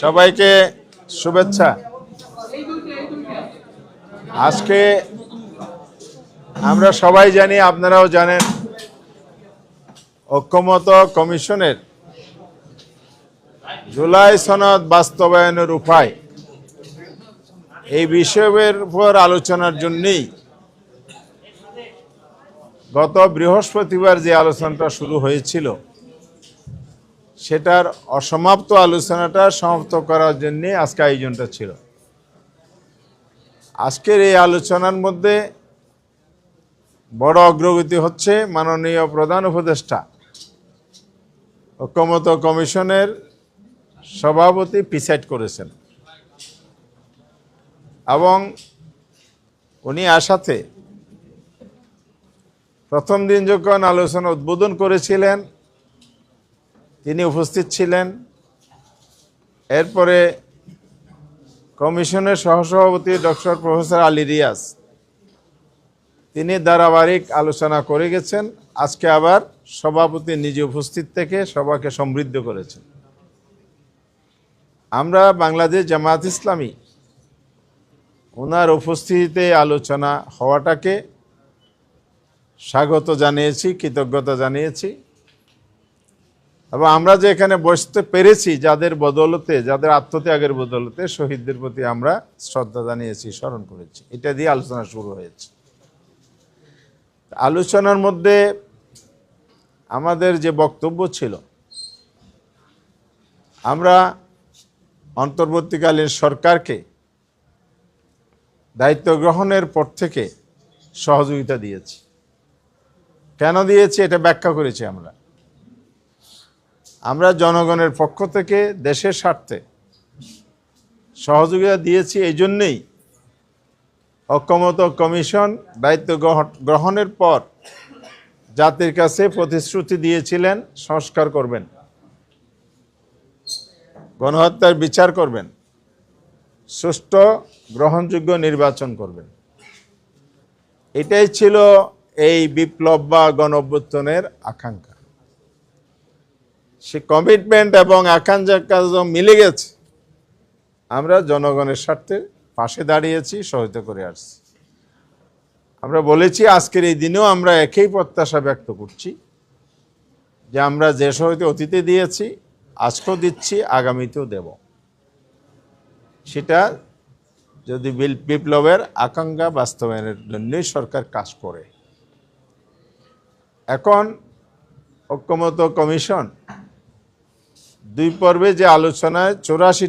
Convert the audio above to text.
সবাইকে শুভেচ্ছা। আজকে আমরা সবাই জানি, আপনারাও জানেন, ঐক্যমত কমিশনের জুলাই সনদ বাস্তবায়নের উপায়। এই বিষয়ের উপর আলোচনার জন্যই গত বৃহস্পতিবার যে আলোচনাটা শুরু হয়েছিল সেটার অসমাপ্ত আলোচনাটা সমাপ্ত করার জন্য আজকে আয়োজনটা ছিল। আজকের এই আলোচনার মধ্যে বড় অগ্রগতি হচ্ছে মাননীয় প্রধান উপদেষ্টা, ঐক্যমত কমিশনের সভাপতি প্রিসাইড করেছেন এবং উনি আসাতে প্রথম দিন যখন আলোচনা উদ্বোধন করেছিলেন তিনি উপস্থিত ছিলেন। এরপরে কমিশনের সহসভাপতি ডক্টর প্রফেসর আলী রিয়াজ। তিনি ধারাবাহিক আলোচনা করে গেছেন। আজকে আবার সভাপতি নিজে উপস্থিত থেকে সবাকে সমৃদ্ধ করেছেন। আমরা বাংলাদেশ জামায়াত ইসলামী, ওনার উপস্থিতিতে আলোচনা হওয়াটাকে স্বাগত জানিয়েছি, কৃতজ্ঞতা জানিয়েছি। এবং আমরা যে এখানে বসতে পেরেছি যাদের বদলতে, যাদের আত্মত্যাগের বদলতে শহীদদের প্রতি আমরা শ্রদ্ধা জানিয়েছি, স্মরণ করেছি। এটা দিয়ে আলোচনা শুরু হয়েছে। আলোচনার মধ্যে আমাদের যে বক্তব্য ছিল, আমরা অন্তর্বর্তীকালীন সরকারকে দায়িত্ব গ্রহণের পর থেকে সহযোগিতা দিয়েছি। কেন দিয়েছি এটা ব্যাখ্যা করেছি আমরা? আমরা জনগণের পক্ষ থেকে দেশের স্বার্থে সহযোগিতা দিয়েছি, এই জন্যেই ঐক্যমত কমিশন দায়িত্ব গ্রহণ- গ্রহণের পর জাতির কাছে প্রতিশ্রুতি দিয়েছিলেন, সংস্কার করবেন। গণহত্যার বিচার করবেন। সুষ্ঠু, গ্রহণযোগ্য নির্বাচন করবেন। এটাই ছিল এই বিপ্লব বা গণ আকাঙ্ক্ষা। সে কমিটমেন্ট এবং আকাঙ্ক্ষার কাজ মিলে গেছে। আমরা জনগণের স্বার্থে পাশে দাঁড়িয়েছি সহায়তা করে আসছি। আমরা বলেছি, আজকের এই দিনেও আমরা একই প্রত্যাশা ব্যক্ত করছি যে আমরা যে সহায়তা অতীতে দিয়েছি, আজকেও দিচ্ছি, আগামীতেও দেব। সেটা যদি বিপ্লবের আকাঙ্ক্ষা বাস্তবায়নের জন্যই সরকার কাজ করে। এখন ঐক্যমত কমিশন দুই পর্বে যে আলোচনায় চৌরাশি